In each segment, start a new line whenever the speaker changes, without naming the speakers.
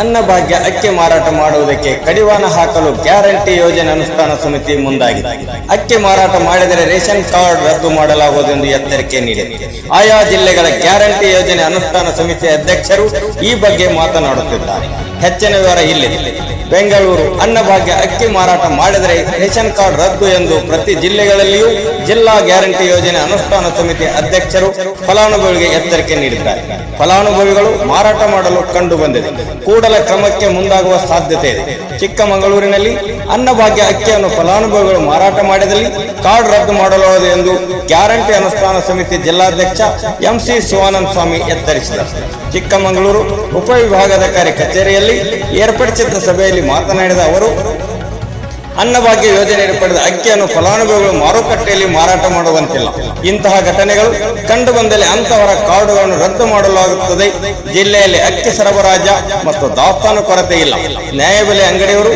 ಅನ್ನಭಾಗ್ಯ, ಅಕ್ಕಿ ಮಾರಾಟ ಮಾಡುವುದಕ್ಕೆ ಕಡಿವಾಣ ಹಾಕಲು ಗ್ಯಾರಂಟಿ ಯೋಜನೆ ಅನುಷ್ಠಾನ ಸಮಿತಿ ಮುಂದಾಗಿದೆ. ಅಕ್ಕಿ ಮಾರಾಟ ಮಾಡಿದರೆ ರೇಷನ್ ಕಾರ್ಡ್ ರದ್ದು ಮಾಡಲಾಗುವುದೆಂದು ಎಚ್ಚರಿಕೆ ನೀಡಿದೆ. ಆಯಾ ಜಿಲ್ಲೆಗಳ ಗ್ಯಾರಂಟಿ ಯೋಜನೆ ಅನುಷ್ಠಾನ ಸಮಿತಿ ಅಧ್ಯಕ್ಷರು ಈ ಬಗ್ಗೆ ಮಾತನಾಡುತ್ತಿದ್ದಾರೆ. ಹೆಚ್ಚಿನ ವಿವರ ಇಲ್ಲಿ. ಬೆಂಗಳೂರು, ಅನ್ನಭಾಗ್ಯ, ಅಕ್ಕಿ ಮಾರಾಟ ಮಾಡಿದರೆ ರೇಷನ್ ಕಾರ್ಡ್ ರದ್ದು ಎಂದು ಪ್ರತಿ ಜಿಲ್ಲೆಗಳಲ್ಲಿಯೂ ಜಿಲ್ಲಾ ಗ್ಯಾರಂಟಿ ಯೋಜನೆ ಅನುಷ್ಠಾನ ಸಮಿತಿ ಅಧ್ಯಕ್ಷರು ಫಲಾನುಭವಿಗೆ ಎಚ್ಚರಿಕೆ ನೀಡಿದ್ದಾರೆ. ಫಲಾನುಭವಿಗಳು ಮಾರಾಟ ಮಾಡಲು ಕಂಡು ಬಂದಿದೆ ಕೂಡಲ ಕ್ರಮಕ್ಕೆ ಮುಂದಾಗುವ ಸಾಧ್ಯತೆ ಇದೆ. ಚಿಕ್ಕಮಗಳೂರಿನಲ್ಲಿ ಅನ್ನಭಾಗ್ಯ ಅಕ್ಕಿಯನ್ನು ಫಲಾನುಭವಿಗಳು ಮಾರಾಟ ಮಾಡಿದಲ್ಲಿ ಕಾರ್ಡ್ ರದ್ದು ಮಾಡಲಾಗದು ಎಂದು ಗ್ಯಾರಂಟಿ ಅನುಷ್ಠಾನ ಸಮಿತಿ ಜಿಲ್ಲಾಧ್ಯಕ್ಷ ಎಂಸಿ ಶಿವಾನಂದ ಸ್ವಾಮಿ ಎತ್ತರಿಸಿದರು. ಚಿಕ್ಕಮಗಳೂರು ಉಪವಿಭಾಗಾಧಿಕಾರಿ ಕಚೇರಿಯಲ್ಲಿ ಏರ್ಪಡಿಸಿದ್ದ ಸಭೆಯಲ್ಲಿ ಮಾತನಾಡಿದ ಅವರು ಅನ್ನಭಾಗ್ಯ ಯೋಜನೆಯಲ್ಲಿ ಪಡೆದ ಅಕ್ಕಿಯನ್ನು ಫಲಾನುಭವಿಗಳು ಮಾರುಕಟ್ಟೆಯಲ್ಲಿ ಮಾರಾಟ ಮಾಡುವಂತಿಲ್ಲ. ಇಂತಹ ಘಟನೆಗಳು ಕಂಡು ಬಂದಲ್ಲಿ ಅಂತವರ ಕಾರ್ಡುಗಳನ್ನು ರದ್ದು ಮಾಡಲಾಗುತ್ತದೆ. ಜಿಲ್ಲೆಯಲ್ಲಿ ಅಕ್ಕಿ ಸರಬರಾಜ ಮತ್ತು ದಾಸ್ತಾನು ಕೊರತೆ ಇಲ್ಲ. ನ್ಯಾಯಬೆಲೆ ಅಂಗಡಿಯವರು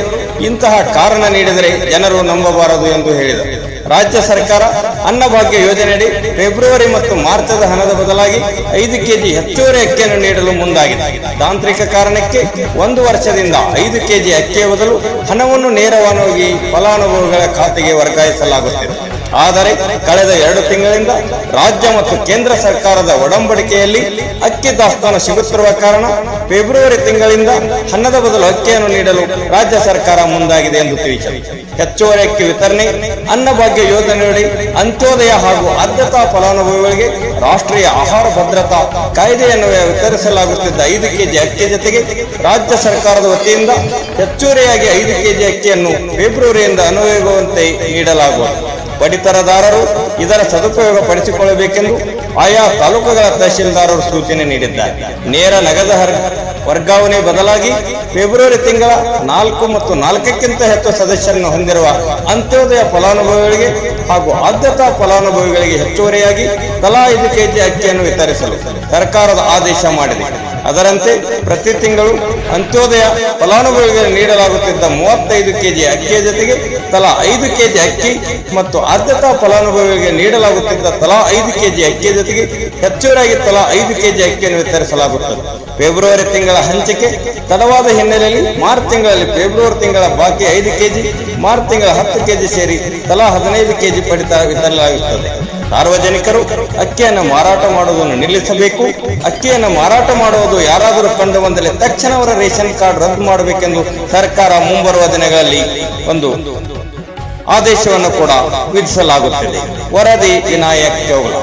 ಇಂತಹ ಕಾರಣ ನೀಡಿದರೆ ಜನರು ನಂಬಬಾರದು ಎಂದು ಹೇಳಿದರು. ರಾಜ್ಯ ಸರ್ಕಾರ ಅನ್ನಭಾಗ್ಯ ಯೋಜನೆಯಡಿ ಫೆಬ್ರವರಿ ಮತ್ತು ಮಾರ್ಚದ ಹಣದ ಬದಲಾಗಿ ಐದು ಕೆಜಿ ಹೆಚ್ಚುವರಿ ಅಕ್ಕಿಯನ್ನು ನೀಡಲು ಮುಂದಾಗಿದೆ. ತಾಂತ್ರಿಕ ಕಾರಣಕ್ಕೆ ಒಂದು ವರ್ಷದಿಂದ ಐದು ಕೆಜಿ ಅಕ್ಕಿಯ ಬದಲು ಹಣವನ್ನು ನೇರವಾಗಿ ಫಲಾನುಭವಿಗಳ ಖಾತೆಗೆ ವರ್ಗಾಯಿಸಲಾಗುತ್ತಿದೆ. ಆದರೆ ಕಳೆದ ಎರಡು ತಿಂಗಳಿಂದ ರಾಜ್ಯ ಮತ್ತು ಕೇಂದ್ರ ಸರ್ಕಾರದ ಒಡಂಬಡಿಕೆಯಲ್ಲಿ ಅಕ್ಕಿ ದಾಸ್ತಾನು ಸಿಗುತ್ತಿರುವ ಕಾರಣ ಫೆಬ್ರವರಿ ತಿಂಗಳಿಂದ ಹಣದ ಬದಲು ಅಕ್ಕಿಯನ್ನು ನೀಡಲು ರಾಜ್ಯ ಸರ್ಕಾರ ಮುಂದಾಗಿದೆ ಎಂದು ತಿಳಿಸಿದರು ಹೆಚ್ಚುವರಿ ಅಕ್ಕಿ ವಿತರಣೆ, ಅನ್ನಭಾಗ್ಯ ಯೋಜನೆಯಡಿ ಅಂತ್ಯೋದಯ ಹಾಗೂ ಆದ್ಯತಾ ಫಲಾನುಭವಿಗಳಿಗೆ ರಾಷ್ಟ್ರೀಯ ಆಹಾರ ಭದ್ರತಾ ಕಾಯ್ದೆಯನ್ನು ವಿತರಿಸಲಾಗುತ್ತಿದ್ದ ಐದು ಕೆಜಿ ಅಕ್ಕಿ ಜೊತೆಗೆ ರಾಜ್ಯ ಸರ್ಕಾರದ ವತಿಯಿಂದ ಹೆಚ್ಚುವರಿಯಾಗಿ ಐದು ಕೆಜಿ ಅಕ್ಕಿಯನ್ನು ಫೆಬ್ರವರಿಯಿಂದ ಅನುಭವಿಸುವಂತೆ ನೀಡಲಾಗುವುದು. ಪಡಿತರದಾರರು ಇದರ ಸದುಪಯೋಗ ಪಡಿಸಿಕೊಳ್ಳಬೇಕೆಂದು ಆಯಾ ತಾಲೂಕುಗಳ ತಹಶೀಲ್ದಾರರು ಸೂಚನೆ ನೀಡಿದ್ದಾರೆ. ನೇರ ನಗದು ವರ್ಗಾವಣೆ ಬದಲಾಗಿ ಫೆಬ್ರವರಿ ತಿಂಗಳ ನಾಲ್ಕು ಮತ್ತು ನಾಲ್ಕಕ್ಕಿಂತ ಹೆಚ್ಚು ಸದಸ್ಯರನ್ನು ಹೊಂದಿರುವ ಅಂತ್ಯೋದಯ ಫಲಾನುಭವಿಗಳಿಗೆ ಹಾಗೂ ಆದ್ಯತಾ ಫಲಾನುಭವಿಗಳಿಗೆ ಹೆಚ್ಚುವರಿಯಾಗಿ ತಲಾ ಐದು ಕೆಜಿ ಅಕ್ಕಿಯನ್ನು ವಿತರಿಸಲು ಸರ್ಕಾರದ ಆದೇಶ ಮಾಡಿದೆ. ಅದರಂತೆ ಪ್ರತಿ ತಿಂಗಳು ಅಂತ್ಯೋದಯ ಫಲಾನುಭವಿಗಳಿಗೆ ನೀಡಲಾಗುತ್ತಿದ್ದ ಮೂವತ್ತೈದು ಕೆಜಿ ಅಕ್ಕಿಯ ಜೊತೆಗೆ ತಲಾ ಐದು ಕೆಜಿ ಅಕ್ಕಿ ಮತ್ತು ಆದ್ಯತಾ ಫಲಾನುಭವಿಗಳಿಗೆ ನೀಡಲಾಗುತ್ತಿದ್ದ ತಲಾ ಐದು ಕೆಜಿ ಅಕ್ಕಿಯ ಜೊತೆಗೆ ಹೆಚ್ಚುವರಿಯಾಗಿ ತಲಾ ಐದು ಕೆಜಿ ಅಕ್ಕಿಯನ್ನು ವಿತರಿಸಲಾಗುತ್ತದೆ. ಫೆಬ್ರವರಿ ತಿಂಗಳ ಹಂಚಿಕೆ, ತಡವಾದ ಹಿನ್ನೆಲೆಯಲ್ಲಿ ಮಾರ್ಚ್ ತಿಂಗಳಲ್ಲಿ ಫೆಬ್ರವರಿ ತಿಂಗಳ ಬಾಕಿ ಐದು ಕೆಜಿ, ಮಾರ್ಚ್ ತಿಂಗಳ ಹತ್ತು ಕೆಜಿ ಸೇರಿ ತಲಾ ಹದಿನೈದು ಕೆಜಿ ಪಡಿತ ವಿತರಲಾಗುತ್ತದೆ ಸಾರ್ವಜನಿಕರು ಅಕ್ಕಿಯನ್ನು ಮಾರಾಟ ಮಾಡುವುದನ್ನು ನಿಲ್ಲಿಸಬೇಕು. ಅಕ್ಕಿಯನ್ನು ಮಾರಾಟ ಮಾಡುವುದು ಯಾರಾದರೂ ಕಂಡು ಬಂದಲ್ಲಿ ತಕ್ಷಣ ಅವರ ರೇಷನ್ ಕಾರ್ಡ್ ರದ್ದು ಮಾಡಬೇಕೆಂದು ಸರ್ಕಾರ ಮುಂಬರುವ ದಿನಗಳಲ್ಲಿ ಒಂದು ಆದೇಶವನ್ನು ಕೂಡ ವಿಧಿಸಲಾಗುತ್ತದೆ. ವರದಿ ವಿನಾಯಕ್ ಚೌಳ